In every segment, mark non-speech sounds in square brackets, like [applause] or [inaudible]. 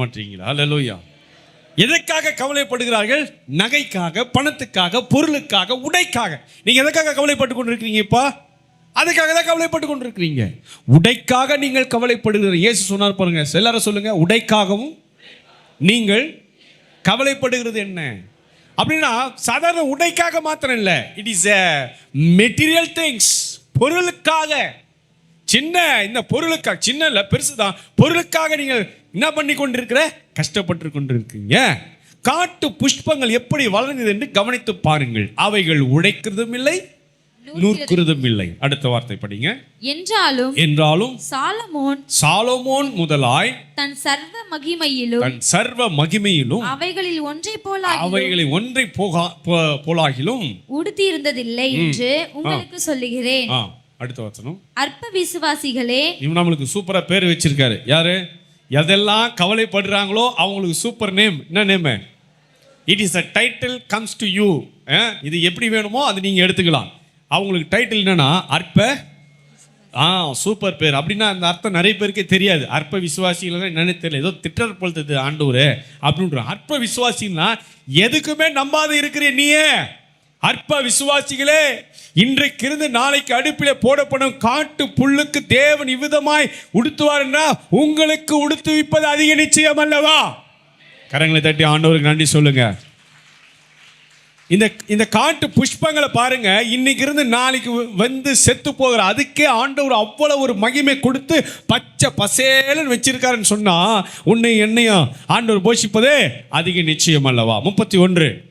மாட்டீங்களா? அல்லேலூயா எதற்காக கவலைப்படுகிறார்கள்? நகைக்காக பணத்துக்காக பொருளுக்காக உடைக்காக. நீங்க எதற்காக கவலைப்பட்டு கொண்டிருக்கிறீங்க இப்பா அதுக்காக தான் கவலைப்பட்டு கொண்டிருக்கிறீங்க. உடைக்காக நீங்கள் கவலைப்படுகிற இயேசு சொன்னார் பாருங்க. எல்லாரும் சொல்லுங்க. உடைக்காகவும் நீங்கள் கவலைப்படுகிறது என்ன? அப்படின்னா சாதாரண உடைக்காக மாத்திரம் இல்லை. It is a material things பொருளுக்காக. சின்ன இந்த பொருளுக்காக சின்ன இல்லை பெருசு தான். பொருளுக்காக நீங்கள் என்ன பண்ணி கொண்டிருக்கிற? கஷ்டப்பட்டு கொண்டிருக்கீங்க. காட்டு புஷ்பங்கள் எப்படி வளர்ந்தது என்று கவனித்து பாருங்கள். அவைகள் உழைக்கிறதும் இல்லை நூற்கிறதும் இல்லை. அடுத்த வார்த்தை படிங்க. என்றாலும் என்றாலும் சாலமோன் சாலோமோன் முதலாய் தன் சர்வ மகிமையிலும் தன் சர்வ மகிமையிலும் அவைகளில் ஒன்றை போல அவைகளை ஒன்றை போகா போலாகிலும் உடுத்தி இருந்ததில்லை என்று உங்களுக்கு சொல்லுகிறேன். அடுத்த வசனம். அற்ப விசுவாசிகளே. இவன் நம்மளுக்கு சூப்பரா பேர் வச்சிருக்காரு. யாரு? எதெல்லாம் கவலைப்படுறாங்களோ அவங்களுக்கு சூப்பர் நேம் என்ன name it is a title comes to you இது எப்படி வேணுமோ அது நீங்க எடுத்துக்கலாம். அவங்களுக்கு டைட்டில் என்னன்னா அற்ப ஆ சூப்பர் பேர். அப்படின்னா அந்த அர்த்தம் நிறைய பேருக்கே தெரியாது. அற்ப விசுவாசிகள் என்னன்னு தெரியல. ஏதோ திட்டர் பொழுது ஆண்டவர் அப்படின்ற அற்ப விசுவாசின்னா எதுக்குமே நம்பாத இருக்கிற நீயே. அற்ப விசுவாசிகளே இன்றைக்கு இருந்து நாளைக்கு அடுப்பில் போடப்படும் காட்டு புல்லுக்கு தேவன் இவ்விதமாய் உடுத்துவார்னா உங்களுக்கு உடுத்துவிப்பது அதிக நிச்சயம் அல்லவா? கரங்களை தட்டி ஆண்டவருக்கு நன்றி சொல்லுங்க. இந்த இந்த காட்டு புஷ்பங்களை பாருங்க இன்னைக்கு இருந்து நாளைக்கு வ- வந்து செத்து போகிற அதுக்கே ஆண்டவர் அவ்வளோ ஒரு மகிமை கொடுத்து பச்சை பசேலன்னு வச்சிருக்காருன்னு சொன்னா உன்னை என்னையும் ஆண்டவர் போஷிப்பதே அதிக நிச்சயம் அல்லவா? முப்பத்தி ஒன்று.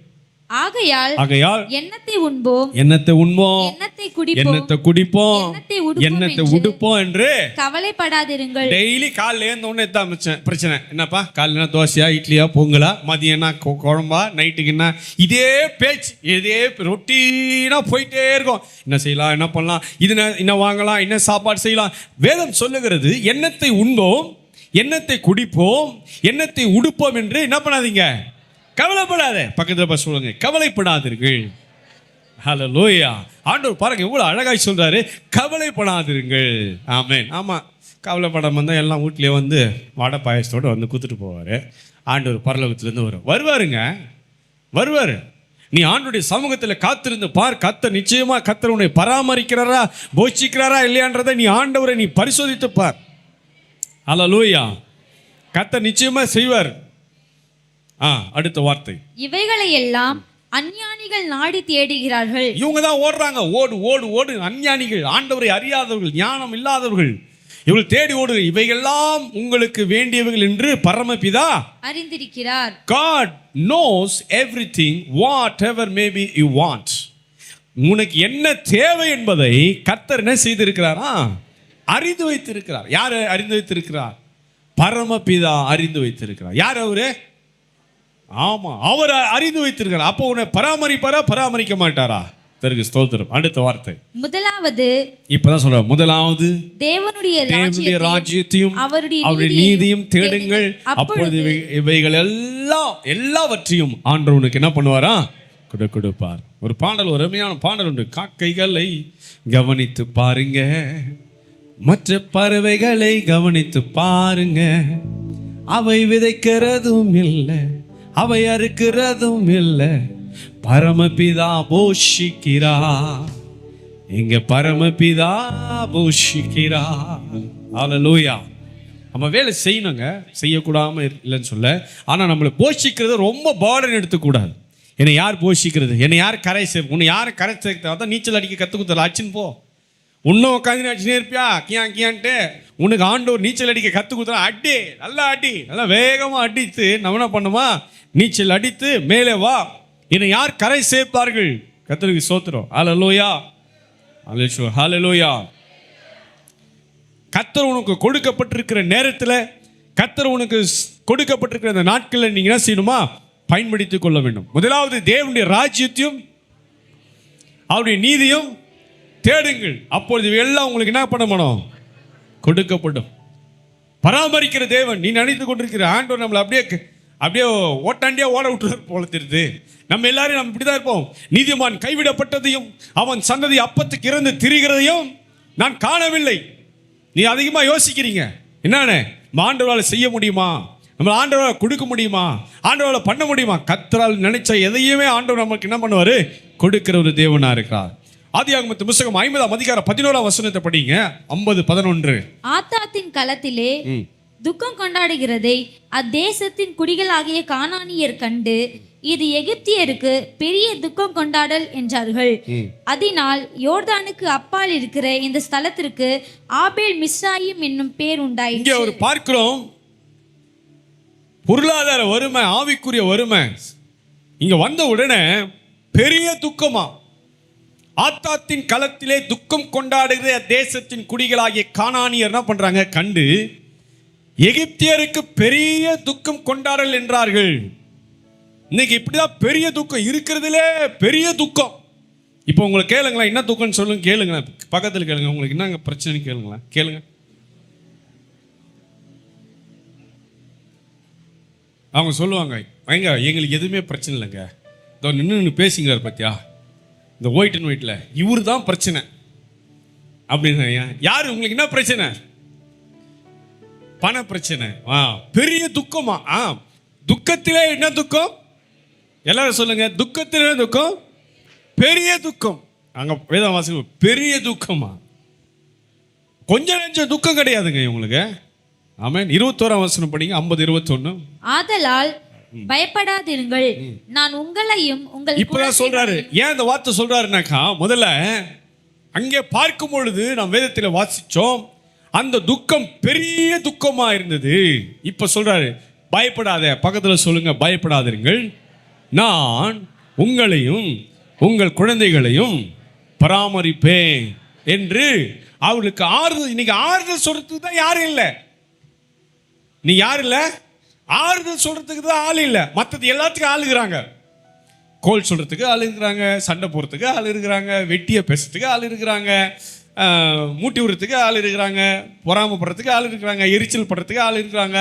ஆகையால் ஆகையால் எண்ணத்தை உண்போம்? எண்ணத்தை உண்போம்? எண்ணத்தை குடிப்போம்? எண்ணத்தை குடிப்போம்? எண்ணத்தை உடுப்போம் என்று கவலைப்படாதிருங்கள். டெய்லி காலைல ஏந்த உடனே தான் பிரச்சனை. என்னப்பா? காலையில தோசையா இட்லியா பொங்கலா? மதியம்னா குழம்பா? நைட்டுக்கு என்ன? இதே பேச்சு இதே ரொட்டீனா போயிட்டே இருக்கும். என்ன செய்யலாம்? என்ன பண்ணலாம்? இது என்ன- என்ன வாங்கலாம்? என்ன சாப்பாடு செய்யலாம்? வேதம் சொல்லுகிறது எண்ணத்தை உண்போம் எண்ணத்தை குடிப்போம் எண்ணத்தை உடுப்போம் என்று என்ன பண்ணாதீங்க? கவலைப்படாத. பக்கத்துல பஸ் சொல்லுங்க. கவலைப்படாதீர்கள். ஹalleluya ஆண்டவர் பாருங்க எவ்வளவு அழகாய் சொல்றாரு. கவலைப்படாதிருங்கள். ஆமென் ஆமா. கவலைப்படாம இருந்தால் எல்லாம் வீட்லயே வந்து வடை பாயசத்தோட வந்து கூத்துட்டு போவாரு. ஆண்டவர் பரலோகத்திலேருந்து வரும். வருவாருங்க. வருவாரு. நீ ஆண்டுடைய சமூகத்தில் காத்திருந்து பார். கத்த நிச்சயமா கத்தர் உன்னை பராமரிக்கிறாரா போஷிக்கிறாரா இல்லையான்றதை நீ ஆண்டவரை நீ பரிசோதித்து பார். ஹalleluya கத்த நிச்சயமா செய்வார். அடுத்த வார்த்தை. இவைகளை எல்லாம் அஞ்ஞானிகள் நாடி தேடுகிறார்கள். இவங்க தான் ஓடுறாங்க. ஓடு ஓடு ஓடு. அஞ்ஞானிகள் ஆண்டவரை அறியாதவர்கள் ஞானம் இல்லாதவர்கள். இவள் தேடி ஓடு இவையெல்லாம் உங்களுக்கு வேண்டியவைகள் என்று பரமபிதா அறிந்திருக்கிறார். God knows everything whatever maybe you want. உனக்கு என்ன தேவை என்பதை கர்த்தர் என்ன செய்திருக்கிறாரா? அறிந்து வைத்திருக்கிறார். யார் அறிந்து வைத்திருக்கிறார்? பரமபிதா அறிந்து வைத்திருக்கிறார். யார் அவரு? ஆமா. அவர் அறிந்து வைத்திருக்கிறார் அப்போ உன்னை பராமரிப்பாரா பராமரிக்க மாட்டாரா? தெருக்கு ஸ்தோத்திரம். அடுத்த வார்த்தை. முதலாவது இப்பதான் சொல்ற முதலாவது தேவனுடைய தேவனுடைய ராஜ்யத்தையும் அவருடைய நீதியும் தேடுங்கள். அப்பொழுது இவை- இவைகள் எல்லாம் எல்லாவற்றையும் ஆண்டவர் உனக்கு என்ன பண்ணுவாரா? கொடு கொடுப்பார். ஒரு பாடல் ஒரு அருமையான பாடல் உண்டு. காக்கைகளை கவனித்து பாருங்க. மற்ற பறவைகளை கவனித்து பாருங்க. அவை விதைக்கிறதும் இல்லை. அவை அறுக்கிறதும் இல்லை. பரமபிதா போஷிக்கிறா. எங்க பரமபிதா பூஷிக்கிறா. லூயா நம்ம வேலை செய்யணுங்க. செய்யக்கூடாம இல்லைன்னு சொல்ல. ஆனால் நம்மளை போஷிக்கிறது ரொம்ப பாடன் எடுத்துக்கூடாது. என்னை யார் போஷிக்கிறது? என்னை யார் கரை சே உன்னை யார் கரை சேர்த்தா தான் நீச்சல் அடிக்க கற்றுக் கொடுத்தல அச்சுன்னு போ. இன்னும் உட்காந்து அடிச்சுனே இருப்பியா? கியா கியான்ட்டு. உனக்கு ஆண்டவர் நீச்சல் அடிக்க கற்றுக் கொடுத்தா அடி. நல்லா அடி. நல்லா வேகமாக அடித்து நம்ம என்ன பண்ணுமா? நீச்சல் அடித்து மேலே வா. என்னை யார் கரை சேர்ப்பார்கள்? கத்தருக்கு சோத்துறோம் ஹalleluya ஹalleluya லோயா கத்தர் உனக்கு கொடுக்கப்பட்டிருக்கிற நேரத்தில் கத்தர் உனக்கு ஸ்- கொடுக்கப்பட்டிருக்கிற அந்த நாட்களில் நீங்கள் என்ன செய்யணுமா? பயன்படுத்திக் கொள்ள வேண்டும். முதலாவது தேவனுடைய ராஜ்யத்தையும் அவருடைய நீதியும் தேடுங்கள். அப்பொழுது எல்லாம் உங்களுக்கு என்ன பண்ணணும் கொடுக்கப்படும். பராமரிக்கிற தேவன். நீ நினைத்து கொண்டிருக்கிற ஆண்டவர் நம்மளை அப்படியே அப்படியே ஓட்டாண்டியா ஓட விட்டுறார் போல தெரியுது. நம்ம எல்லாரும் நம்ம இப்படிதான் இருப்போம். நீதிமான் கைவிடப்பட்டதையும் அவன் சந்ததி அப்பத்துக்கு இறந்து திரிகிறதையும் நான் காணவில்லை. நீ அதிகமாக யோசிக்கிறீங்க. என்னன்னு ஆண்டவரால் செய்ய முடியுமா? நம்ம ஆண்டவரை கொடுக்க முடியுமா? ஆண்டவரை பண்ண முடியுமா? கத்தரால் நினைச்ச எதையுமே ஆண்டவர் நமக்கு என்ன பண்ணுவாரு? கொடுக்கிற ஒரு தேவனா இருக்கிறார். ஆதியாகமத்து புஸ்தகம் ஐம்பதாம் அதிகாரம் பதினோராம் வசனத்தை படிங்க. ஐம்பது பதினொன்று. ஆத்தாத்தின் களத்திலே. துக்கம் கொண்டாடுகிறதை அத்தேசத்தின் குடிகளாகிய கானானியர் கண்டு இது எகிப்தியருக்கு பெரிய துக்கம் கொண்டாடல் என்றார்கள். அதனால் யோர்தானுக்கு அப்பால் இருக்கிற இந்த ஸ்தலத்திற்கு ஆபேல் மிஸ்ராயிம் என்னும் பேர் இங்கே உண்டாயிற்று ஒரு பார்க்கிறோம். பொருளாதார வறுமை ஆவிக்குரிய வறுமை. இங்க வந்த உடனே பெரிய துக்கமா? ஆத்தாத்தின் களத்திலே துக்கம் கொண்டாடுகிற தேசத்தின் குடிகளாகிய கானானியர் என்ன பண்றாங்க? கண்டு எகிப்தியருக்கு பெரிய துக்கம் கொண்டாடல் என்றார்கள். இன்னைக்கு இப்படிதான் பெரிய துக்கம் இருக்கிறதுலே பெரிய துக்கம். இப்போ உங்களுக்கு கேளுங்களேன் என்ன துக்கம்னு சொல்லுங்க கேளுங்களேன். பக்கத்தில் கேளுங்க உங்களுக்கு என்னங்க பிரச்சனைன்னு கேளுங்களேன். கேளுங்க. அவங்க சொல்லுவாங்க எங்க எங்களுக்கு எதுவுமே பிரச்சனை இல்லைங்க. இதோ நின்று நின்று பேசிங்கிறார் பார்த்தியா இந்த ஒயிட் அண்ட் ஒயிட்டில் இவர் தான் பிரச்சனை. அப்படின்னு யார் உங்களுக்கு என்ன பிரச்சனை? பண பிரச்சனை பெரிய துக்கமா? ஆ துக்கத்திலே என்ன துக்கம்? எல்லாரும் சொல்லுங்க துக்கத்திலே துக்கம்? பெரிய துக்கம். அங்க வேதம் வாசிக்கும் பெரிய துக்கமா? கொஞ்சம் நெஞ்சம் துக்கம் கிடையாதுங்க இவங்களுக்கு. ஆமென். இருபத்தோராம் வசனம் படிங்க ஐம்பது இருபத்தொன்னு. ஆதலால் பயப்படாதிருங்கள் நான் உங்களையும் உங்கள் இப்பதான் சொல்றாரு. ஏன் இந்த வார்த்தை சொல்றாருனாக்கா முதல்ல அங்கே பார்க்கும் பொழுது நாம் வேதத்தில் வாசிச்சோம். அந்த துக்கம் பெரிய துக்கமா இருந்தது. இப்ப சொல்றாரு பயப்படாத பக்கத்துல சொல்லுங்க பயப்படாதிருங்கள். நான் உங்களையும் உங்கள் குழந்தைகளையும் பராமரிப்பேன் என்று அவர்களுக்கு ஆறுதல் இன்னைக்கு ஆறுதல் சொல்றதுக்கு தான் யாரும் இல்லை. நீ யார் இல்லை? ஆறுதல் சொல்றதுக்கு தான் ஆள் இல்லை. மற்றது எல்லாத்துக்கும் ஆள் இருக்கிறாங்க. கோல் சொல்றதுக்கு ஆள் இருக்கிறாங்க சண்டை போடுறதுக்கு ஆள் இருக்கிறாங்க வெட்டியை பேசுறதுக்கு ஆள் இருக்கிறாங்க. மூட்டி விடுறதுக்கு ஆள் இருக்கிறாங்க பொறாமப்படுறதுக்கு ஆள் இருக்கிறாங்க எரிச்சல் படுறதுக்கு ஆள் இருக்கிறாங்க.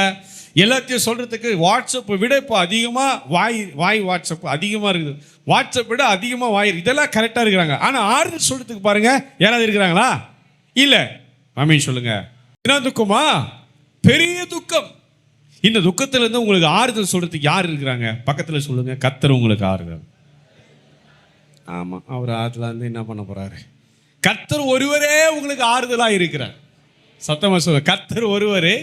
எல்லாத்தையும் சொல்கிறதுக்கு வாட்ஸ்அப்பை விட இப்போ அதிகமாக வாய் வாய் வாட்ஸ்அப் அதிகமாக இருக்குது. வாட்ஸ்அப் விட அதிகமாக வாய் இதெல்லாம் கரெக்டாக இருக்கிறாங்க. ஆனால் ஆறுதல் சொல்கிறதுக்கு பாருங்கள் யாராவது இருக்கிறாங்களா? இல்லை. அமீன் சொல்லுங்க. என்ன துக்கமா? பெரிய துக்கம். இந்த துக்கத்திலேருந்து உங்களுக்கு ஆறுதல் சொல்கிறதுக்கு யார் இருக்கிறாங்க? பக்கத்தில் சொல்லுங்கள் கத்தர் உங்களுக்கு ஆறுதல். ஆமாம் அவர் ஆறுதலா இருந்து என்ன பண்ண போகிறாரு கத்தர் ஒருவரே உங்களுக்கு ஆறுதலாக இருக்கிறார். சத்தமாக சொல்ல கத்தர் ஒருவரே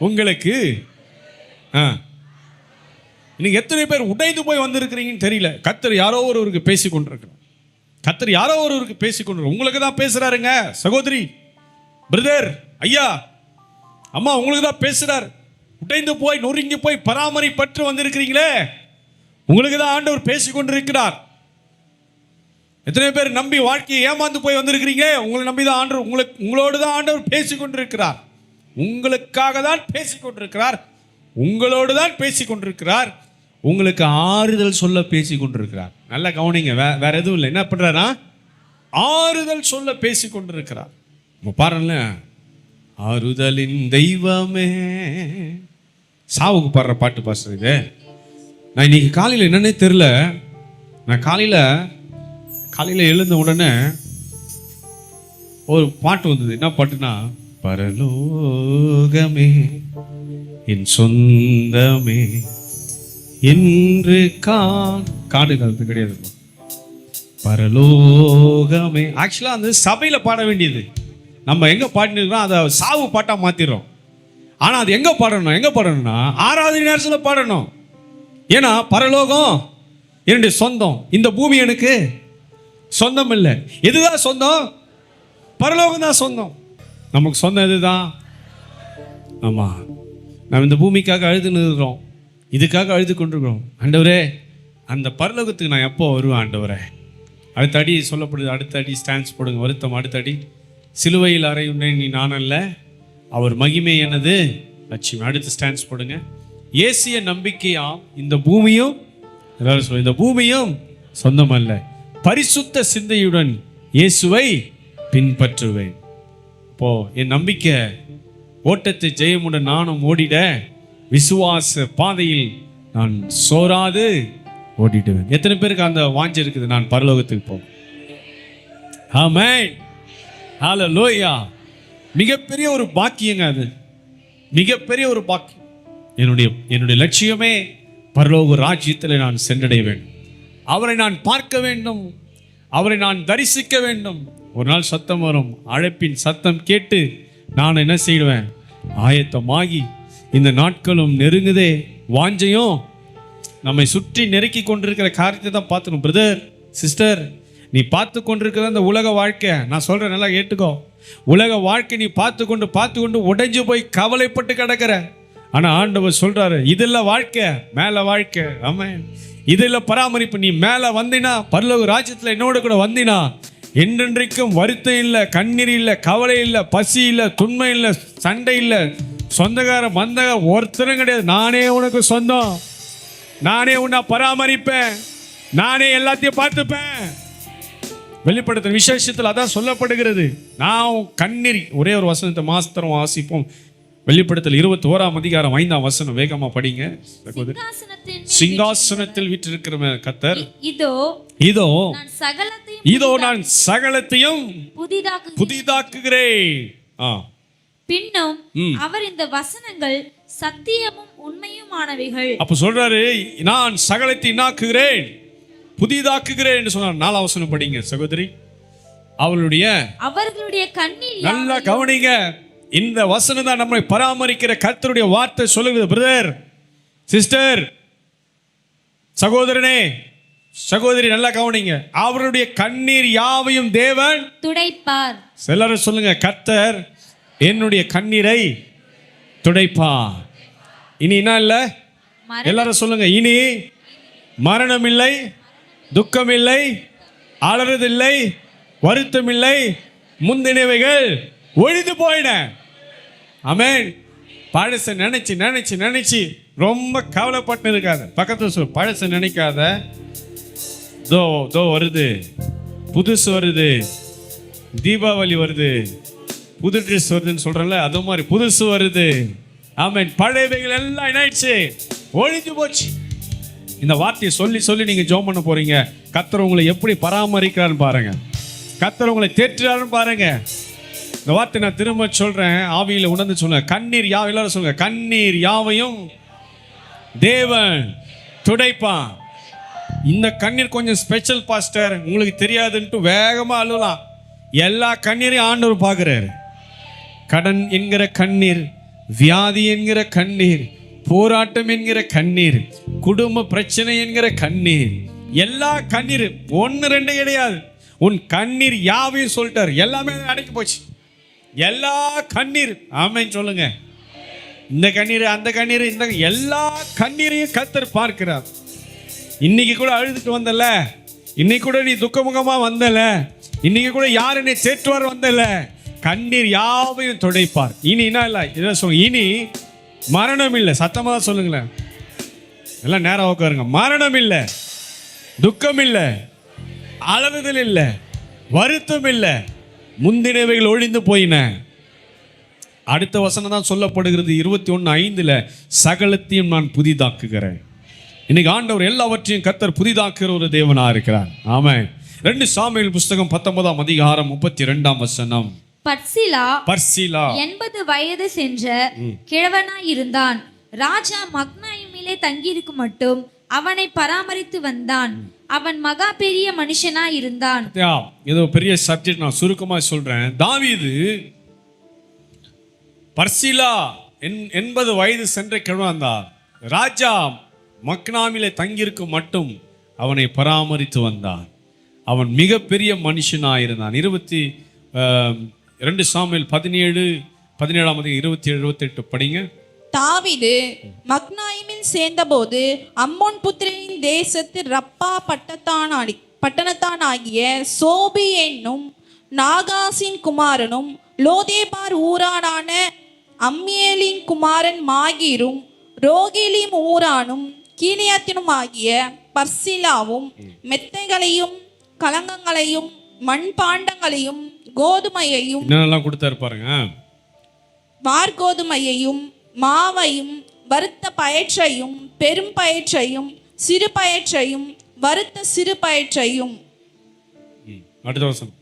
உங்களுக்கு ஆ. இன்னைக்கு எத்தனை பேர் உடைந்து போய் வந்திருக்கிறீங்கன்னு தெரியல. கத்தர் யாரோ ஒருவருக்கு பேசி கொண்டிருக்கிறோம் கத்தர் யாரோ ஒருவருக்கு பேசி கொண்டு உங்களுக்கு தான் பேசுறாருங்க சகோதரி பிரதர் ஐயா. அம்மா உங்களுக்கு தான் பேசுறார். உடைந்து போய் நொறுங்கி போய் பராமரிப்பற்று வந்திருக்கிறீங்களே. உங்களுக்கு தான் ஆண்டவர் பேசி கொண்டிருக்கிறார். எத்தனை பேர் நம்பி வாழ்க்கையை ஏமாந்து போய் வந்திருக்கிறீங்க உங்களை நம்பி தான் ஆண்டவர் உங்களுக்கு உங்களோடு தான் ஆண்டவர் பேசி கொண்டிருக்கிறார் உங்களுக்காக தான் பேசி கொண்டிருக்கிறார் உங்களோடு தான் பேசி கொண்டிருக்கிறார் உங்களுக்கு ஆறுதல் சொல்ல பேசி கொண்டிருக்கிறார் நல்லா கவனிங்க வே வேற எதுவும் இல்லை. என்ன பண்றாரா ஆறுதல் சொல்ல பேசி கொண்டிருக்கிறார் இப்போ பாருங்களேன் ஆறுதலின் தெய்வமே. சாவுக்கு பாடுற பாட்டு பாஸ்டர் நான் இன்னைக்கு காலையில் என்னன்னே தெரில நான் காலையில் காலையில் எழுந்த உடனே ஒரு பாட்டு வந்தது. என்ன பாட்டுனா பரலோகமே என் சொந்தமே என்று கா காடு காலத்து கிடையாது. பரலோகமே. ஆக்சுவலாக அந்த சபையில் பாட வேண்டியது. நம்ம எங்கே பாடினிருக்கிறோம் அதை சாவு பாட்டாக மாற்றிடுறோம் ஆனால் அது எங்கே பாடணும் எங்கே பாடணும்னா ஆறாவது நேரத்தில் பாடணும். ஏன்னா பரலோகம் என்னுடைய சொந்தம். இந்த பூமி எனக்கு சொந்தம் இல்லை எதுதான் சொந்தம்? பரலோகம் தான் சொந்தம். நமக்கு சொந்தம் எதுதான்? ஆமாம் நம்ம இந்த பூமிக்காக அழுது நிறுறோம் இதுக்காக அழுது கொண்டிருக்கிறோம். ஆண்டவரே அந்த பரலோகத்துக்கு நான் எப்போ வருவேன் ஆண்டவரே? அடுத்த அடி சொல்லப்படுது அடுத்த அடி ஸ்டாண்ட்ஸ் போடுங்க வருத்தம் அடுத்த அடி. சிலுவையில் அறையுண்டே நீ நான் அல்ல. அவர் மகிமை எனது லட்சுமி. அடுத்த ஸ்டாண்ட்ஸ் போடுங்க. ஏசிய நம்பிக்கையாம் இந்த பூமியும் எல்லாரும் சொல்லுங்க இந்த பூமியும் சொந்தம் அல்ல. பரிசுத்த சிந்தையுடன் இயேசுவை பின்பற்றுவேன். இப்போ என் நம்பிக்கை ஓட்டத்தை ஜெயமுடன் நானும் ஓடிட விசுவாச பாதையில் நான் சோராது ஓடிடுவேன். எத்தனை பேருக்கு அந்த வாஞ்சி இருக்குது? நான் பரலோகத்துக்கு போவேன் ஆமென். லோயா மிகப்பெரிய ஒரு பாக்கியங்க அது. மிகப்பெரிய ஒரு பாக்கியம். என்னுடைய என்னுடைய லட்சியமே பரலோக ராஜ்யத்தில் நான் சென்றடைய வேண்டும் அவரை நான் பார்க்க வேண்டும். அவரை நான் தரிசிக்க வேண்டும். ஒரு நாள் சத்தம் வரும். அழைப்பின் சத்தம் கேட்டு நான் என்ன செய்வேன்? ஆயத்தமாகி இந்த நாட்களும் நெருங்குதே. வாஞ்சையும் நம்மை சுற்றி நெருக்கி கொண்டிருக்கிற காரியத்தை தான் பார்த்துக்கணும். பிரதர் சிஸ்டர் நீ பார்த்து கொண்டிருக்கிற அந்த உலக வாழ்க்கை நான் சொல்கிறேன் நல்லா கேட்டுக்கோ. உலக வாழ்க்கை நீ பார்த்து கொண்டு பார்த்து கொண்டு உடைஞ்சு போய் கவலைப்பட்டு கிடக்கிற. ஆனால் ஆண்டவர் சொல்கிறாரு இதெல்லாம் வாழ்க்கை மேலே வாழ்க்கை. ஆமாம் இதில் பராமரிப்பு நீ மேலே வந்தினா பரலோக ராஜ்யத்தில் என்னோட கூட வந்தினா என்றென்றைக்கும் வருத்தம் இல்லை கண்ணீர் இல்லை கவலை இல்லை பசி இல்லை துன்மை இல்லை சண்டை இல்லை சொந்தக்கார மந்தக ஒருத்தரும் கிடையாது. நானே உனக்கு சொந்தம். நானே உன்னை பராமரிப்பேன். நானே எல்லாத்தையும் பார்த்துப்பேன். வெளிப்படுத்த விசேஷத்தில் அதான் சொல்லப்படுகிறது. நான் கண்ணீர் ஒரே ஒரு வசனத்தை மாஸ்தரம் வாசிப்போம். வெளிப்படுத்தல் இருபத்தி ஓராம் அதிகாரம் ஐந்தாம் வசனம். வேகமா படிங்க. சிங்காசனத்தில் வீற்றிருக்கிற கத்தர். இதோ இதோ இதோ நான் சகலத்தையும் புதிதாக புதிதாக்குகிறேன். பின்னும். அவர் இந்த வசனங்கள் சத்தியமும் உண்மையுமானவைகள். அப்ப சொல்றாரு நான் சகலத்தை நாக்குகிறேன் புதிதாக்குகிறேன் என்று சொன்னார். நாலாம் வசனம் படிங்க சகோதரி. அவளுடைய அவர்களுடைய கண்ணீர் நல்லா கவனிங்க. இந்த வசனம் தான் நம்மை பராமரிக்கிற கர்த்தருடைய வார்த்தை சொல்லுகிறது. பிரதர் சிஸ்டர் சகோதரனே சகோதரி நல்லா கவனிங்க. அவருடைய கண்ணீர் யாவையும் தேவன் துடைப்பார். எல்லாரும் சொல்லுங்க கர்த்தர் என்னுடைய கண்ணீரை துடைப்பார். இனி என்ன இல்லை? எல்லாரும் சொல்லுங்க இனி மரணம் இல்லை துக்கம் இல்லை அலறுதில்லை வருத்தம் இல்லை முந்தினவைகள் ஒழிந்து போயின. அமேன் பழச நினைச்சு நினைச்சு நினைச்சு ரொம்ப கவலைப்பட்டு இருக்காது பக்கத்துல சொல் பழச நினைக்காத. தோ தோ வருது. புதுசு வருது. தீபாவளி வருது. புது ட்ரெஸ் வருதுன்னு சொல்றேன்ல அது மாதிரி புதுசு வருது. ஆமென். பழையவைகள் எல்லாம் என்னாயிடுச்சு ஒழிஞ்சு போச்சு. இந்த வார்த்தையை சொல்லி சொல்லி நீங்க ஜோம் பண்ண போறீங்க. கத்தர் உங்களை எப்படி பராமரிக்கிறான்னு பாருங்க. கத்தர் உங்களை தேற்றுறாருன்னு பாருங்க. இந்த வார்த்தை நான் திரும்ப சொல்றேன் ஆவியில் உணர்ந்து சொல்லுங்க கண்ணீர் யாவை எல்லாரும் சொல்லுங்க. கண்ணீர் யாவையும் தேவன் துடைப்பான் இந்த கண்ணீர் கொஞ்சம் ஸ்பெஷல் பாஸ்டர் உங்களுக்கு தெரியாதுன்ட்டு வேகமாக அழுலாம் எல்லா கண்ணீரையும் ஆண்டவர் பார்க்குறாரு. கடன் என்கிற கண்ணீர் வியாதி என்கிற கண்ணீர் போராட்டம் என்கிற கண்ணீர் குடும்ப பிரச்சனை என்கிற கண்ணீர். எல்லா கண்ணீர் ஒன்று ரெண்டு கிடையாது. உன் கண்ணீர் யாவையும் சொல்லிட்டார். எல்லாமே அடக்கி போச்சு. எல்லா கண்ணீர் ஆமைன்னு சொல்லுங்க. இந்த கண்ணீர் அந்த கண்ணீர் இந்த எல்லா கண்ணீரையும் கத்தர் பார்க்கிறார். இன்னைக்கு கூட அழுதுட்டு வந்தல. இன்னைக்கு கூட நீ துக்கமுகமா வந்தல. இன்னைக்கு கூட யார் என்னை தேற்றுவார் வந்தல. கண்ணீர் யாவையும் துடைப்பார். இனி என்ன இல்லை? இதை சொல்லுங்க இனி மரணம் இல்லை. சத்தமாக தான் சொல்லுங்களேன். எல்லாம் நேரம் உட்காருங்க. மரணம் இல்லை. துக்கம் இல்லை. அழுதுதல் இல்லை. வருத்தம் இல்லை. முந்தினவைகள் ஒழிந்து போயின. அடுத்த வசனம் தான் சொல்லப்படுகிறது. இருபத்தி ஒன்று ஐந்தில் சகலத்தையும் நான் புதிதாக்குகிறேன். இன்னைக்கு ஆண்டவர் எல்லாவற்றையும் கர்த்தர் புதிதாக்குகிற ஒரு தேவனா இருக்கிறார். ஆமென். ரெண்டு சாமியல் புஸ்தகம் பத்தொன்பதாம் அதிகாரம் முப்பத்தி ரெண்டாம் வசனம். பட்சிலா பர்சிலா. எண்பது வயது சென்ற கிழவனாய் இருந்தான். ராஜா மக்னாயுமிலே தங்கியிருக்கும் மட்டும் அவனை பராமரித்து வந்தான். அவன் மகா பெரிய மனுஷனா இருந்தான். ஏதோ பெரிய சப்ஜெக்ட் நான் சுருக்கமாக சொல்றேன். தாவீது பர்சிலா என் எண்பது வயது சென்ற கிழவந்தார் ராஜா மக்னாமிலே தங்கியிருக்கும் மட்டும் அவனை பராமரித்து வந்தான். அவன் மிகப்பெரிய மனுஷனாக இருந்தான். இருபத்தி ரெண்டு சாமியல் பதினேழு பதினேழாம் அதிகம் இருபத்தி எழுபத்தெட்டு படிங்க. தாவீது மக்னாயிமில் சேர்ந்தபோது அம்மோன் புத்திரனின் தேசத்து ரப்பா பட்டத்தானாடி பட்டணத்தானாகிய சோபி என்னும் நாகாசின் குமாரனும் லோதேபார் ஊரானான அம்மியேலின் குமாரன் மாகீரும் ரோகிலிம் ஊரானும் கீனியத்தினும் ஆகிய பர்சிலாவும் மெத்தைகளையும் கலங்கங்களையும் மண்பாண்டங்களையும் கோதுமையையும் என்னென்னலாம் கொடுத்தாரு பாருங்க. வார்கோதுமையையும் மாவையும் வறுத்த பயற்றையும் பெரும் பயற்றையும் சிறு பயற்றையும் வறுத்த சிறு பயற்றையும். அடுத்த வருஷம்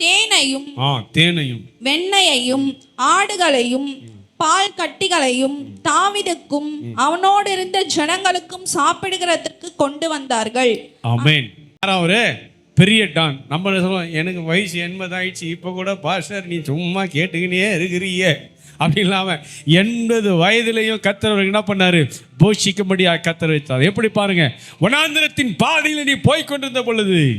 தேனையும் ஆ தேனையும். வெண்ணெயையும் ஆடுகளையும் பால் கட்டிகளையும் தாவிதுக்கும் அவனோடு இருந்த ஜனங்களுக்கும் சாப்பிடுகிறதற்கு கொண்டு வந்தார்கள். ஆமென். அவரு பெரிய டான். நம்ம சொல்லுவோம் எனக்கு வயசு எண்பது ஆயிடுச்சு இப்போ கூட பாஸ்டர் நீ சும்மா கேட்டுக்கினே இருக்கிறீயே. அப்படி இல்லாமல் எண்பது வயதிலையும் கத்தர் என்ன பண்ணாரு? போஷிக்கும்படியாக கத்தர் வைத்தார். எப்படி பாருங்க? வனாந்திரத்தின் பாதையில் நீ போய் கொண்டிருந்த பொழுது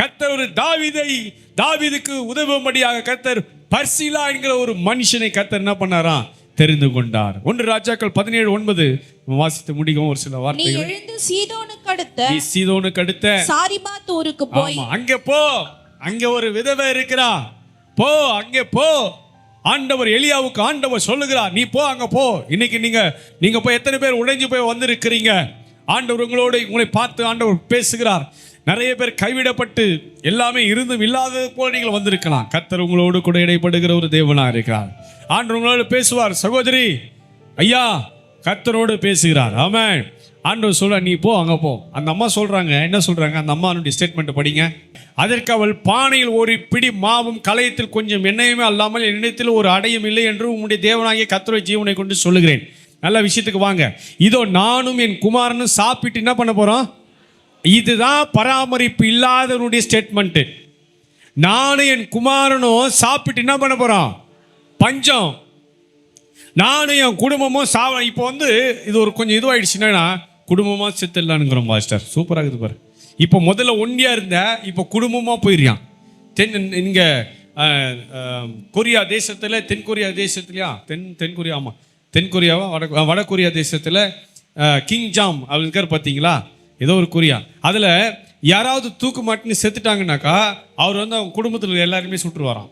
கத்தர் ஒரு தாவீதை தாவீதுக்கு உதவும்படியாக கத்தர் பர்சிலா என்கிற ஒரு மனுஷனை கத்தர் என்ன பண்ணாராம்? தெரிந்து கொண்டார். ஒன்று ராஜாக்கள் பதினேழு ஒன்பது. வாசித்து முடிக்கும் ஒரு சில வார்த்தைகள். சீதோனுக்கு அடுத்த சீதோனுக்கு அடுத்த சாரிபாத் ஊருக்கு போய் அங்க போ. அங்க ஒரு விதவை இருக்கிறா. போ அங்கே போ. ஆண்டவர் எலியாவுக்கு ஆண்டவர் சொல்லுகிறார் நீ போ அங்க போ. இன்னைக்கு நீங்க நீங்க போய் எத்தனை பேர் உடைஞ்சு போய் வந்திருக்கிறீங்க? ஆண்டவர் உங்களோட உங்களை பார்த்து ஆண்டவர் பேசுகிறார். நிறைய பேர் கைவிடப்பட்டு எல்லாமே இருந்தும் இல்லாதது போல நீங்கள் வந்திருக்கலாம். கத்தர் உங்களோடு கூட இடைப்படுகிற ஒரு தேவனா இருக்கிறார். ஆண்டவர் உங்களோடு பேசுவார் சகோதரி ஐயா கர்த்தரோடு பேசுகிறார். ஆமாம் ஆண்டவர் சொல்ற நீ போ அங்கே போ. அந்த அம்மா சொல்கிறாங்க என்ன சொல்கிறாங்க அந்த அம்மானுடைய ஸ்டேட்மெண்ட் படிங்க. அதற்கு அவள் பானையில் ஒரு பிடி மாவும் கலையத்தில் கொஞ்சம் எண்ணெயுமே அல்லாமல் எண்ணத்தில் ஒரு அடையும் இல்லை என்று உங்களுடைய தேவனாகிய கர்த்தருடைய ஜீவனை கொண்டு சொல்லுகிறேன். நல்ல விஷயத்துக்கு வாங்க. இதோ நானும் என் குமாரனும் சாப்பிட்டு என்ன பண்ண போகிறோம் இதுதான் பராமரிப்பு இல்லாதவனுடைய ஸ்டேட்மெண்ட்டு நானும் என் குமாரனும் சாப்பிட்டு என்ன பண்ண போகிறோம் பஞ்சம். நானும் என் குடும்பமும் சாவ இப்போ வந்து இது ஒரு கொஞ்சம் இதுவாயிடுச்சுன்னா குடும்பமாக செத்துடலானுங்கிறோம் மாஸ்டர். சூப்பராக இருக்குது பாரு. இப்போ முதல்ல ஒண்டியாக இருந்த இப்போ குடும்பமாக போயிடுறான் தென் இங்கே கொரியா தேசத்தில் தென் கொரியா தேசத்துலையா? தென் தென்கொரியா ஆமாம் தென்கொரியாவா வட வட கொரியா தேசத்தில் கிங் ஜாம் அப்படிங்கிற பார்த்தீங்களா ஏதோ ஒரு கொரியா. அதில் யாராவது தூக்கு மாட்டின்னு செத்துட்டாங்கனாக்கா அவர் வந்து அவங்க குடும்பத்தில் எல்லாருமே சுட்டுருவாராம்.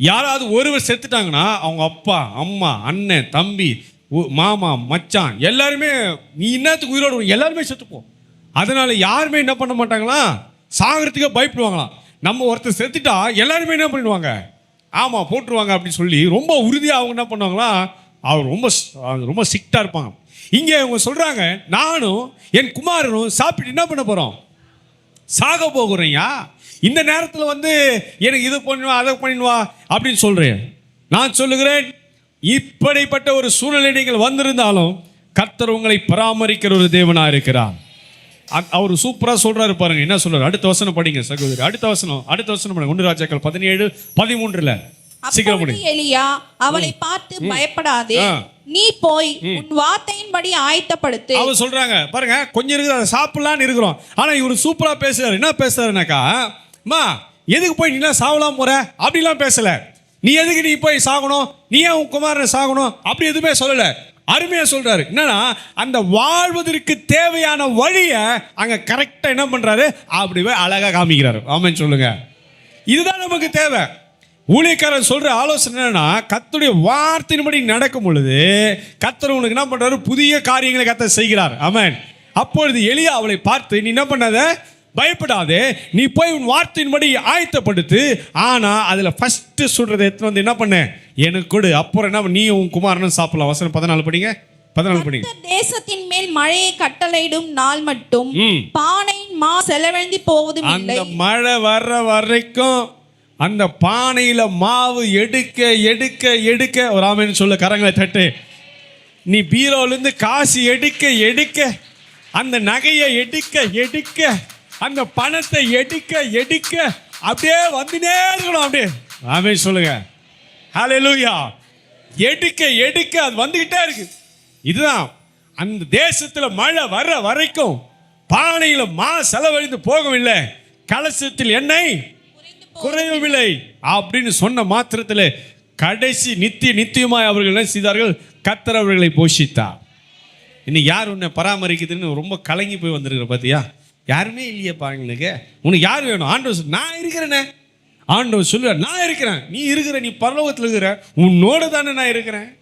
யாராவது ஒருவர் செத்துட்டாங்கன்னா அவங்க அப்பா அம்மா அண்ணன் தம்பி உ- மாமா மச்சான் எல்லாருமே நீ என்னத்துக்கு உயிரோடு எல்லாருமே செத்துப்போம் அதனால யாருமே என்ன பண்ண மாட்டாங்களா? சாகிறதுக்கே பயப்படுவாங்களாம். நம்ம ஒருத்தர் செத்துட்டா எல்லாருமே என்ன பண்ணிடுவாங்க? ஆமாம் போட்டுருவாங்க அப்படின்னு சொல்லி ரொம்ப உறுதியாக அவங்க என்ன பண்ணுவாங்களா? அவர் ரொம்ப அவங்க ரொம்ப ஸ்ட்ரிக்டாக இருப்பாங்க. இங்கே அவங்க சொல்கிறாங்க நானும் என் குமாரனும் சாப்பிட்டு என்ன பண்ண போகிறோம் சாக போகிறேன்யா இந்த நேரத்தில் வந்து எனக்கு இது பண்ணுவா அதை பண்ணிடுவா அப்படின்னு சொல்கிறேன் நான் சொல்லுகிறேன் இப்படிப்பட்ட ஒரு சூழ்நிலை நீங்கள் வந்திருந்தாலும் கர்த்தர் உங்களை பராமரிக்கிற ஒரு தேவனாக இருக்கிறார். அவர் சூப்பராக சொல்றாரு பாருங்க என்ன சொல்றாரு? அடுத்த வசனம் படிங்க சகோதரி. அடுத்த வசனம் அடுத்த வசனம் படிங்க. ஒன்று ராஜாக்கள் பதினேழு பதிமூன்றுல. சீக்கிரம் எலியா அவளை பார்த்து பயப்படாதே. நீ போய் உன் வார்த்தையின்படி ஆயத்தப்படுத்து. அவர் சொல்றாங்க பாருங்க கொஞ்சம் இருக்குது அதை சாப்பிடலான்னு இருக்கிறோம். ஆனா இவர் சூப்பரா பேசுறாரு. என்ன பேசுறாருனாக்கா அம்மா எதுக்கு போய் நீலாம் சாவலாம் போற? அப்படிலாம் பேசல. நீ எதுக்கு நீ போய் சாகணும்? நீ ஏன் உன் குமாரனை சாகணும்? அப்படி எதுவுமே சொல்லல. அருமையா சொல்றாரு. என்னன்னா அந்த வாழ்வதற்கு தேவையான வழியை அங்க கரெக்டா என்ன பண்றாரு? அப்படியே அழகா காமிக்கிறாரு. ஆமென் சொல்லுங்க. இதுதான் நமக்கு தேவை. ஊழியக்காரன் சொல்ற ஆலோசனை என்னன்னா கத்துடைய வார்த்தையின்படி நடக்கும் பொழுது கத்தர் உனக்கு என்ன பண்றாரு? புதிய காரியங்களை கத்த செய்கிறார். அமன் அப்பொழுது எளியா அவளை பார்த்து நீ என்ன பண்ணாத? பயப்படாதே. நீ போய் உன் வார்த்தையின்படி ஆயத்தப்படுத்து. ஆனா அதுல ஃபர்ஸ்ட் சொல்றதை எடுத்து வந்து என்ன பண்ண? எனக்கு கொடு. அப்புறம் என்ன நீ உன் குமாரனும் சாப்பிடலாம். வசனம் பதினாலு படிங்க. பதினாலு படிங்க. தேசத்தின் மேல் மழையை கட்டளையிடும் நாள் மட்டும். பானையின் மா செலவழிந்து போவதும் அந்த மழை வர்ற வரைக்கும் அந்த பானையில மாவு எடுக்க எடுக்க எடுக்க ஒரு ஆமைன்னு சொல்ல கரங்களை தட்டு. நீ பீரோலேருந்து காசு எடுக்க எடுக்க அந்த நகையை எடுக்க எடுக்க. அந்த பணத்தை எடுக்க எடுக்க அப்படியே வந்துனே இருக்கணும் அப்படியே. ஆமே சொல்லுங்க. ஹalleluya எடுக்க எடுக்க அது வந்துகிட்டே இருக்கு. இதுதான். அந்த தேசத்துல மழை வர்ற வரைக்கும் பானையில மா செலவழிந்து போகவில்லை கலசத்தில் எண்ணெய் குறையவில்லை அப்படின்னு சொன்ன மாத்திரத்தில் கடைசி நித்திய நித்தியமாய் அவர்கள் என்ன செய்தார்கள்? கத்தர் அவர்களை போஷித்தார். இன்னைக்கு யார் உன்னை பராமரிக்குதுன்னு ரொம்ப கலங்கி போய் வந்திருக்கிற பார்த்தியா யாருமே இல்லையேப்பா எங்களுக்கு. உனக்கு யார் வேணும்? ஆண்டவர் சொல் நான் இருக்கிறேனே. ஆண்டவர் சொல்லுவார் நான் இருக்கிறேன். நீ இருக்கிற நீ பரலோகத்தில் இருக்கிற உன்னோட தானே நான் இருக்கிறேன்.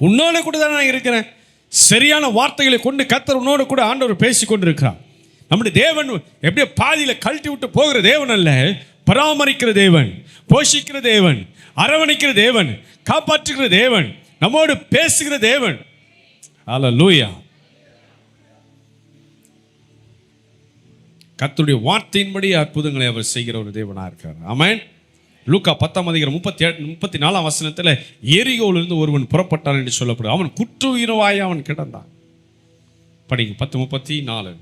உன்னோட கூட தானே நான் இருக்கிறேன். சரியான வார்த்தைகளை கொண்டு கத்தர் உன்னோட கூட ஆண்டவர் பேசி கொண்டு இருக்கிறான் நம்முடைய தேவன் எப்படியோ பாதியில் கழட்டி விட்டு போகிற தேவன் அல்ல. பராமரிக்கிற தேவன் போஷிக்கிற தேவன் அரவணைக்கிற தேவன் காப்பாற்றுகிற தேவன் நம்மோடு பேசுகிற தேவன். அல்லேலூயா கர்த்தருடைய வார்த்தையின்படி அற்புதங்களை அவர் செய்கிற ஒரு தேவனாக இருக்கார். ஆமென். லூக்கா பத்தாம் அதிகாரம் முப்பத்தி ஏழு முப்பத்தி நாலாம் வசனத்தில் எரிகோலிருந்து ஒருவன் புறப்பட்டான் என்று சொல்லப்படும் அவன் குற்றுயிரவாய் அவன் கிடந்தான். படிங்க பத்து முப்பத்தி நாலு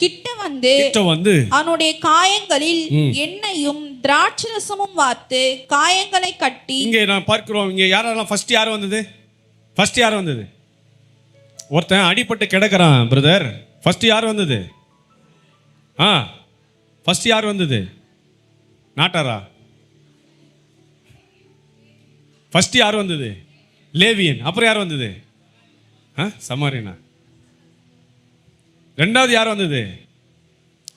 கிட்ட வந்து கிட்ட வந்து அவனுடைய காயங்களில் எண்ணெயும் திராட்சரசமும் வார்த்து காயங்களை கட்டி இங்கே நான் பார்க்கிறோம் இங்கே யாரெல்லாம் ஃபர்ஸ்ட் யார் வந்தது? ஃபர்ஸ்ட் யார் வந்தது? ஒருத்தன் அடிபட்டு கிடக்குறான் பிரதர் ஃபர்ஸ்ட் யார் வந்தது? ஆ ஃபர்ஸ்ட் யார் வந்தது? நாட்டாரா? ஃபர்ஸ்ட் யார் வந்தது? லேவியன். அப்புறம் யார் வந்தது? ஆ சமாரியனா? ரெண்டாவது யார் வந்தது?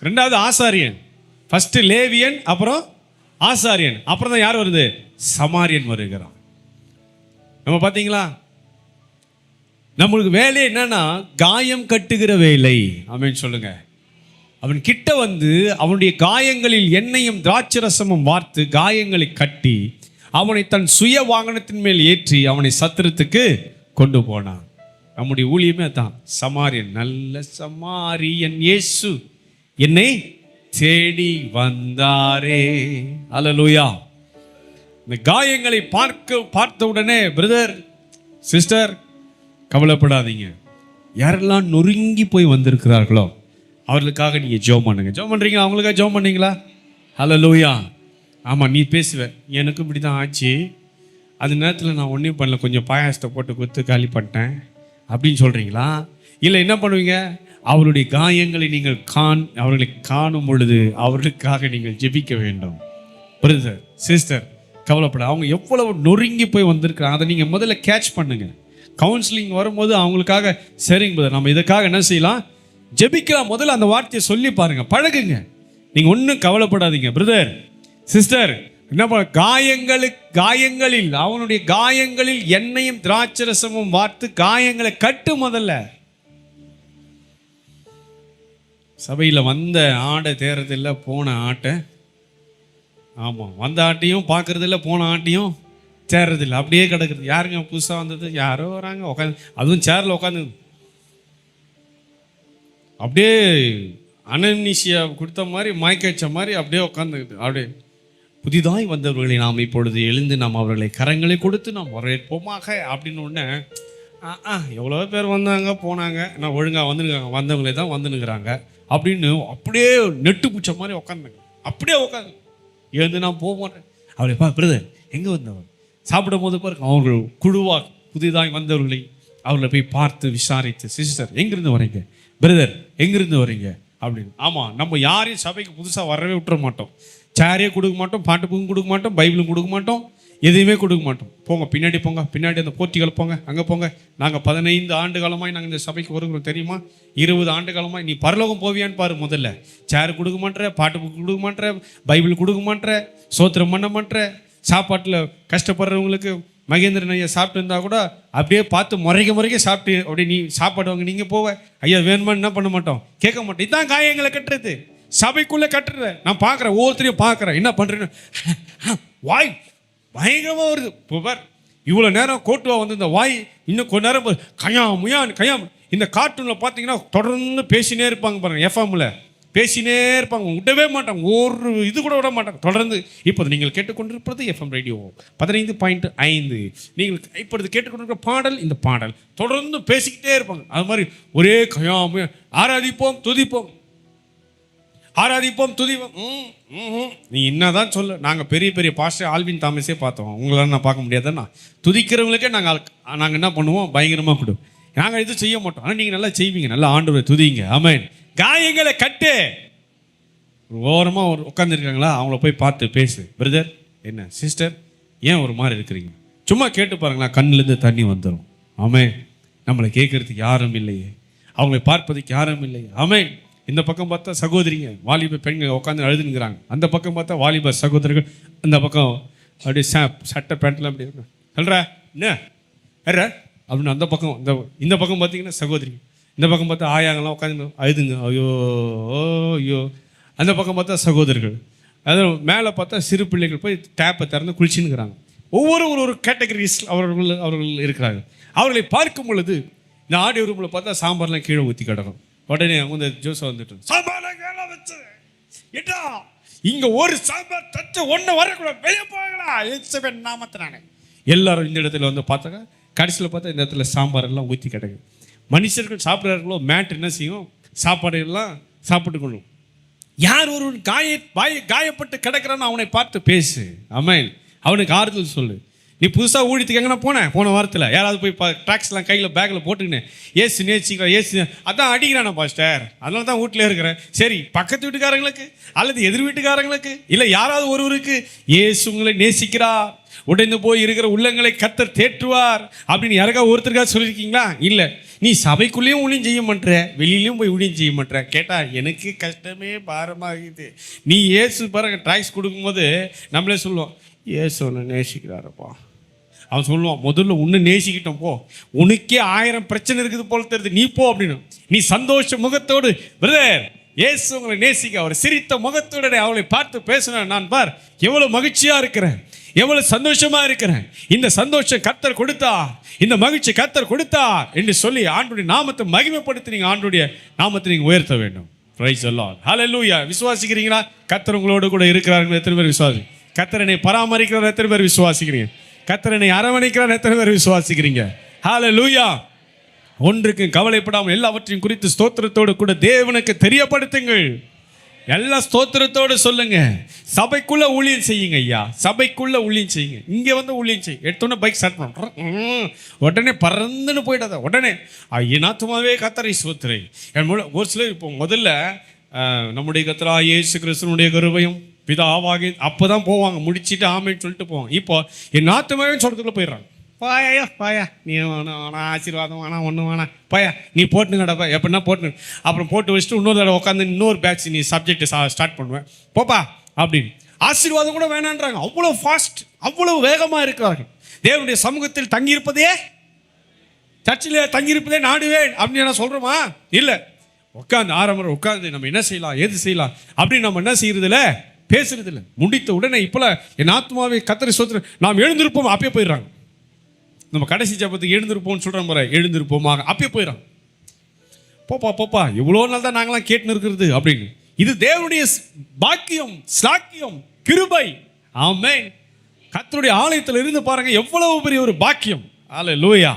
ரெண்டாவது ஆசாரியன். ஃபர்ஸ்ட் லேவியன் அப்புறம் ஆசாரியன். அப்புறம் தான் யார் வருது? சமாரியன் வருகிறான். நம்ம பார்த்தீங்களா? நம்மளுக்கு வேலை என்னன்னா காயம் கட்டுகிற வேலை. அப்படின்னு சொல்லுங்கள் அவன் கிட்ட வந்து அவனுடைய காயங்களில் எண்ணெயும் திராட்சரசமும் வார்த்து காயங்களை கட்டி அவனை தன் சுய வாகனத்தின் மேல் ஏற்றி அவனை சத்திரத்துக்கு கொண்டு போனான். நம்முடைய ஊழியமே தான் சமாரியன் நல்ல சமாரியன் இயேசு என்னை தேடி வந்தாரே. அலலுயா இந்த காயங்களை பார்க்க பார்த்த உடனே பிரதர் சிஸ்டர் கவலைப்படாதீங்க. யாரெல்லாம் நொறுங்கி போய் வந்திருக்கிறார்களோ அவர்களுக்காக நீங்கள் ஜோம் பண்ணுங்க. ஜோம் பண்ணுறீங்க அவங்களுக்காக ஜோம் பண்ணீங்களா? ஹலோ லூயா ஆமாம் நீ பேசுவேன் எனக்கும் இப்படி தான் ஆச்சு. அந்த நேரத்தில் நான் ஒன்றும் பண்ணல. கொஞ்சம் பாயாசத்தை போட்டு குத்து காலி பண்ணிட்டேன். அப்படின்னு சொல்கிறீங்களா இல்லை என்ன பண்ணுவீங்க? அவருடைய காயங்களை நீங்கள் காண் அவர்களை காணும் பொழுது அவர்களுக்காக நீங்கள் ஜெபிக்க வேண்டும். பிரதர் சிஸ்டர் கவலைப்பட அவங்க எவ்வளவு நொறுங்கி போய் வந்திருக்கிறாங்க. அதை நீங்கள் முதல்ல கேட்ச் பண்ணுங்க. கவுன்சிலிங் வரும்போது அவங்களுக்காக சரிங்க பிரதர் நம்ம இதுக்காக என்ன செய்யலாம்? ஜெபிக்கலாம் முதல்ல அந்த வார்த்தையை சொல்லி பாருங்க. பழகுங்க. நீங்கள் ஒன்றும் கவலைப்படாதீங்க. பிரதர் சிஸ்டர் என்ன பண்ண காயங்களுக்கு காயங்களில் அவனுடைய காயங்களில் எண்ணெயும் திராட்சரசமும் வார்த்து காயங்களை கட்டு முதல்ல. சபையில் வந்த ஆடை தேர்றதில்ல போன ஆட்டை. ஆமாம் வந்த ஆட்டையும் பார்க்கறதில்ல போன ஆட்டையும் சேர்றதில்ல அப்படியே கிடக்குது. யாருங்க புதுசாக வந்தது? யாரோ வராங்க உட்காந்து அதுவும் சேரில் உட்காந்து அப்படியே அனநீசியா கொடுத்த மாதிரி மயக்க வச்ச மாதிரி அப்படியே உட்காந்துக்கிட்டு அப்படியே புதிதாய் வந்தவர்களை நாம் இப்பொழுது எழுந்து நாம் அவர்களை கரங்களை கொடுத்து நாம் வரவேற்போமாக அப்படின்னு உடனே ஆ ஆ எவ்வளோ பேர் வந்தாங்க போனாங்க நான் ஒழுங்காக வந்துருக்காங்க வந்தவங்களே தான் வந்துனுக்குறாங்க அப்படின்னு அப்படியே நெட்டு பூச்ச மாதிரி உட்காந்துங்க அப்படியே உட்காந்து எழுந்து நான் போக மாட்டேன். அவளை பா பிரதர் எங்கே வந்தவர்? சாப்பிடும் போது பாருங்க அவர்கள் குழுவாக புதிதாய் வந்தவர்களை அவர்களை போய் பார்த்து விசாரித்து சிஸ்டர் எங்கேருந்து வரீங்க? பிரதர் எங்கிருந்து வரீங்க அப்படின்னு. ஆமாம் நம்ம யாரையும் சபைக்கு புதுசாக வரவே விட்டுற மாட்டோம். சேரே கொடுக்க மாட்டோம் பாட்டு புக்கும் கொடுக்க மாட்டோம் பைபிளும் கொடுக்க மாட்டோம் எதையுமே கொடுக்க மாட்டோம். போங்க பின்னாடி போங்க பின்னாடி அந்த போர்ட்டிகள் போங்க அங்கே போங்க. நாங்கள் பதினைந்து ஆண்டு காலமாக நாங்கள் இந்த சபைக்கு வருகிறோம் தெரியுமா? இருபது ஆண்டு காலமாக நீ பரலோகம் போவியான்னு பாரு முதல்ல. சேர் கொடுக்க மாட்டேற பாட்டு புக்கு கொடுக்க மாட்டேற பைபிள் கொடுக்க மாட்டேற சோத்திரம் பண்ண மாட்டேற சாப்பாட்டில் கஷ்டப்படுறவங்களுக்கு மகேந்திரன் ஐயா சாப்பிட்டுருந்தா கூட அப்படியே பார்த்து முறைக்க முறைக்க சாப்பிட்டு அப்படியே நீ சாப்பாடு வாங்க நீங்கள் போவ. ஐயா வேணுமான்னு என்ன பண்ண மாட்டோம்? கேட்க மாட்டோம். இதான் காயங்களை கட்டுறது. சபைக்குள்ளே கட்டுறத நான் பார்க்குறேன் ஒவ்வொருத்தரையும் பார்க்குறேன். என்ன பண்ணுறேன்னு [laughs] வாய் பயங்கரமாக வருது. புவர் இவ்வளோ நேரம் கோட்டுவா வந்து இந்த வாய் இன்னும் கொஞ்ச நேரம் பாரு, கயா முயான் கயாம். இந்த கார்ட்டூனில் பார்த்தீங்கன்னா தொடர்ந்து பேசினே இருப்பாங்க பாருங்கள் எஃப்எம்மில் பேசினே இருப்பாங்க. விடவே மாட்டாங்க. ஒரு இது கூட விட மாட்டாங்க. தொடர்ந்து இப்போது நீங்கள் கேட்டுக்கொண்டிருப்பது எஃப்எம் ரேடியோ பதினைந்து பாயிண்ட் ஐந்து. நீங்கள் இப்பொழுது கேட்டுக்கொண்டிருக்கிற பாடல் இந்த பாடல். தொடர்ந்து பேசிக்கிட்டே இருப்பாங்க. அது மாதிரி ஒரே கயாம ஆராதிப்போம் துதிப்போம். ஆராதிப்போம் துதிப்போம். ம், ம், நீ என்னதான் சொல்லு. நாங்கள் பெரிய பெரிய பாஸ்டர் ஆல்வின் தாமஸே பார்த்தோம். உங்களால் நான் பார்க்க முடியாதுன்னா. துதிக்கிறவங்களுக்கே நாங்கள் நாங்கள் என்ன பண்ணுவோம்? பயங்கரமாக கொடு நாங்கள் இது செய்ய மாட்டோம். ஆனால் நீங்கள் நல்லா செய்வீங்க. நல்லா ஆண்டு துதிங்க. ஆமென். காயங்களை கட்டு. ஒரு ஓரமாக ஒரு உட்காந்துருக்காங்களா அவங்கள போய் பார்த்து பேசு. பிரதர் என்ன சிஸ்டர் ஏன் ஒரு மாதிரி இருக்கிறீங்க? சும்மா கேட்டு பாருங்களேன் கண்ணுலேருந்து தண்ணி வந்துடும் ஆமே நம்மளை கேட்கறதுக்கு யாரும் இல்லையே. அவங்களை பார்ப்பதுக்கு யாரும் இல்லையே. ஆமே இந்த பக்கம் பார்த்தா சகோதரிங்க வாலிப பெண்கள் உட்காந்து அழுதுங்கிறாங்க அந்த பக்கம் பார்த்தா வாலிப சகோதரர்கள் அந்த பக்கம் அப்படியே ச சட்டை பேண்ட்லாம் அப்படி இருக்கும் என்ன? வேற அப்படின்னு அந்த பக்கம் இந்த இந்த பக்கம் பார்த்தீங்கன்னா சகோதரி இந்த பக்கம் பார்த்தா ஆயாங்கெல்லாம் உட்காந்து அழுதுங்க. ஐயோ ஐயோ. அந்த பக்கம் பார்த்தா சகோதரர்கள். அது மேலே பார்த்தா சிறு பிள்ளைகள் போய் டேப்பை திறந்து குளிச்சுன்னுக்குறாங்க. ஒவ்வொரு ஒரு ஒரு கேட்டகரிஸ் அவர்கள் அவர்கள் இருக்கிறாங்க அவர்களை பார்க்கும் பொழுது இந்த ஆடியோ ரூமில் பார்த்தா சாம்பார்லாம் கீழே ஊற்றி கிடக்கும். உடனே அவங்க இந்த ஜோசை வந்துட்டு சாம்பார்லாம் கீழே வச்சு. ஏட்டா இங்க ஒரு சாம்பார் தட்டு ஒன்று வரக்கூடாது. வெளியே போகலாம் எலிசபெத் நாமத்தினானே எல்லாரும் இந்த இடத்துல வந்து பார்த்தாங்க கடைசியில் பார்த்தா இந்த இடத்துல சாம்பார் எல்லாம் ஊற்றி கிடக்கு. மனுஷர்கள் சாப்பிட்றார்களோ மேட் என்ன செய்யும்? சாப்பாடு எல்லாம் சாப்பிட்டுக்கணும் யார் ஒருவன் காய வாய காயப்பட்டு கிடக்கிறான்னு அவனை பார்த்து பேசு. அமேன் அவனுக்கு ஆறுதல் சொல்லு. நீ புதுசாக ஊழியத்துக்கு எங்கன்னா போனேன் போன வாரத்தில். யாராவது போய் பா ட்ராக்ஸ்லாம் கையில் பேக்கில் போட்டுக்கினேன் ஏசு நேசிக்கிறேன் ஏசு அதான் அடிக்கிறானா பாஸ்டர் அதனால தான் வீட்டில் இருக்கிறேன் சரி பக்கத்து வீட்டுக்காரங்களுக்கு அல்லது எதிர் வீட்டுக்காரங்களுக்கு இல்லை யாராவது ஒருவருக்கு ஏசு உங்களை நேசிக்கிறார். உடைந்து போய் இருக்கிற உள்ளங்களை கத்தர் தேற்றுவார் அப்படின்னு யாருக்கா ஒருத்தருக்கா சொல்லியிருக்கீங்களா? இல்லை. நீ சபைக்குள்ளேயும் ஊழியம் செய்ய மாட்டேற வெளியிலையும் போய் ஊழியம் செய்ய மாட்ற. கேட்டால் எனக்கு கஷ்டமே பாரமாகுது. நீ ஏசு பாருங்க டாக்ஸ் கொடுக்கும்போது நம்மளே சொல்லுவோம் ஏசு ஒன்று நேசிக்கிறாரப்பா. அவன் சொல்லுவான் முதல்ல ஒன்று நேசிக்கிட்டோம் போ. உனக்கே ஆயிரம் பிரச்சனை இருக்குது போல தெரியுது. நீ போ அப்படின்னு. நீ சந்தோஷ முகத்தோடு பிரதர் ஏசு உங்களை நேசிக்க. அவர் சிரித்த முகத்துடனே அவளை பார்த்து பேசினேன் நான் பார் எவ்வளோ மகிழ்ச்சியாக இருக்கிறேன். எவ்வளவு சந்தோஷமா இருக்கிறேன். இந்த சந்தோஷம் கத்தர் கொடுத்தார் இந்த மகிழ்ச்சி கத்தர் கொடுத்தார் என்று சொல்லி ஆண்டுடைய நாமத்தை மகிமைப்படுத்தி நீங்க ஆண்டுடைய நாமத்தை நீங்க உயர்த்த வேண்டும். பிரைஸ் எல்லாம் ஹalleluya விசுவாசிக்கிறீங்களா? கத்தர் உங்களோடு கூட இருக்கிறார்கள். எத்தனை பேர் விசுவாசி? கத்தரனை பராமரிக்கிறார். எத்தனை பேர் விசுவாசிக்கிறீங்க? கத்தரனை அரவணைக்கிறார். எத்தனை பேர் விசுவாசிக்கிறீங்க? ஹalleluya ஒன்றுக்கு கவலைப்படாமல் எல்லாவற்றையும் குறித்து ஸ்தோத்திரத்தோடு கூட தேவனுக்கு தெரியப்படுத்துங்கள். எல்லாம் ஸ்தோத்திரத்தோடு சொல்லுங்க. சபைக்குள்ள ஊழியம் செய்யுங்க ஐயா. சபைக்குள்ள ஊழியம் செய்யுங்க. இங்க வந்து ஊழியம் செய்யுங்க எடுத்தோன்னே பைக் ஸ்டார்ட் பண்ணுறோம் உடனே பறந்துன்னு போயிடாத. உடனே ஐயனாத்துமாவே கத்தரை சோத்திரை என் மூல ஒரு சிலர் இப்போ முதல்ல நம்முடைய கத்தரா இயேசு கிறிஸ்தனுடைய கருவையும் பிதாவாகி அப்போ தான் போவாங்க. முடிச்சுட்டு ஆமைன்னு சொல்லிட்டு போவாங்க. இப்போ என் ஆத்துமாவே சொல்கிறதுக்குள்ள போயிடுறாங்க. பாயா பாயா. நீ வேணாம் வேணாம் ஆசீர்வாதம் வேணாம் ஒன்று வேணாம் பாயா நீ போட்டுங்கடப்பா எப்படின்னா போட்டு அப்புறம் போட்டு வச்சுட்டு இன்னொரு தடவை உட்காந்து இன்னொரு பேட்ச் நீ சப்ஜெக்ட் ஸ்டார்ட் பண்ணுவேன். போப்பா அப்படின்னு. ஆசீர்வாதம் கூட வேணான்றாங்க. அவ்வளோ ஃபாஸ்ட் அவ்வளோ வேகமாக இருக்கிறார்கள் தேவனுடைய சமூகத்தில் தங்கியிருப்பதே சர்ச்சில் தங்கியிருப்பதே நாடுவேன் அப்படின்னு நான் சொல்கிறோமா இல்லை. உட்காந்து ஆரம்பம் உட்காந்து நம்ம என்ன செய்யலாம் ஏது செய்யலாம் அப்படின்னு நம்ம என்ன செய்யறதில்ல? பேசுறதில்ல. முடித்த உடனே இப்போல என் ஆத்மாவை கத்தரி சோத்திர நாம் எழுந்திருப்போம் அப்பயே போயிடுறாங்க. நம்ம கடைசி ஜபத்துக்கு எழுந்திருப்போம்னு சொல்கிற முறை எழுந்திருப்போமாக. அப்பயே போயிடும் போப்பா போப்பா இவ்வளோ நாள் தான் நாங்களாம் கேட்டுன்னு இருக்கிறது அப்படின்னு. இது தேவனுடைய பாக்கியம் ஸ்லாக்கியம் கிருபை. ஆமே கத்தருடைய ஆலயத்தில் இருந்து பாருங்க எவ்வளவு பெரிய ஒரு பாக்கியம். ஆல லூயா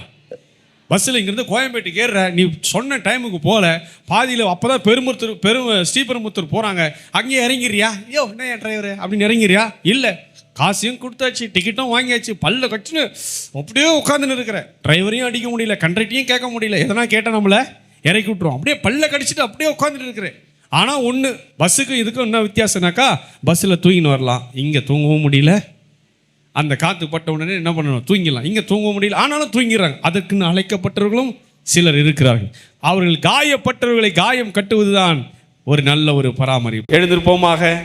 பஸ்ஸில் இங்கேருந்து கோயம்பேட்டுக்கு ஏறுற நீ சொன்ன டைமுக்கு போகல பாதியில் அப்போ தான் பெருமுத்தூர் பெரும் ஸ்ரீபெருமுத்தூர் போகிறாங்க அங்கேயே இறங்கிறியா ஐயோ என்ன டிரைவர் அப்படின்னு இறங்கிறியா இல்லை. காசையும் கொடுத்தாச்சு டிக்கெட்டும் வாங்கியாச்சு பல்ல கட்டுன்னு அப்படியே உட்காந்துன்னு இருக்கிற டிரைவரையும் அடிக்க முடியல கண்ட்ரக்டையும் கேட்க முடியல. எதனா கேட்டால் நம்மளை இறக்கி விட்ருவோம் அப்படியே பல்ல கடிச்சிட்டு அப்படியே உட்காந்துட்டு இருக்கிறேன் ஆனால் ஒன்று பஸ்ஸுக்கு இதுக்கும் என்ன வித்தியாசம்னாக்கா பஸ்ஸில் தூங்கின்னு வரலாம். இங்கே தூங்கவும் முடியல. அந்த காற்று பட்ட உடனே என்ன பண்ணணும்? தூங்கிடலாம். இங்கே தூங்க முடியல. ஆனாலும் தூங்கிடுறாங்க. அதற்குன்னு அழைக்கப்பட்டவர்களும் சிலர் இருக்கிறார்கள். அவர்கள் காயப்பட்டவர்களை காயம் கட்டுவதுதான் ஒரு நல்ல ஒரு பராமரிப்பு. எழுந்திருப்போமாக.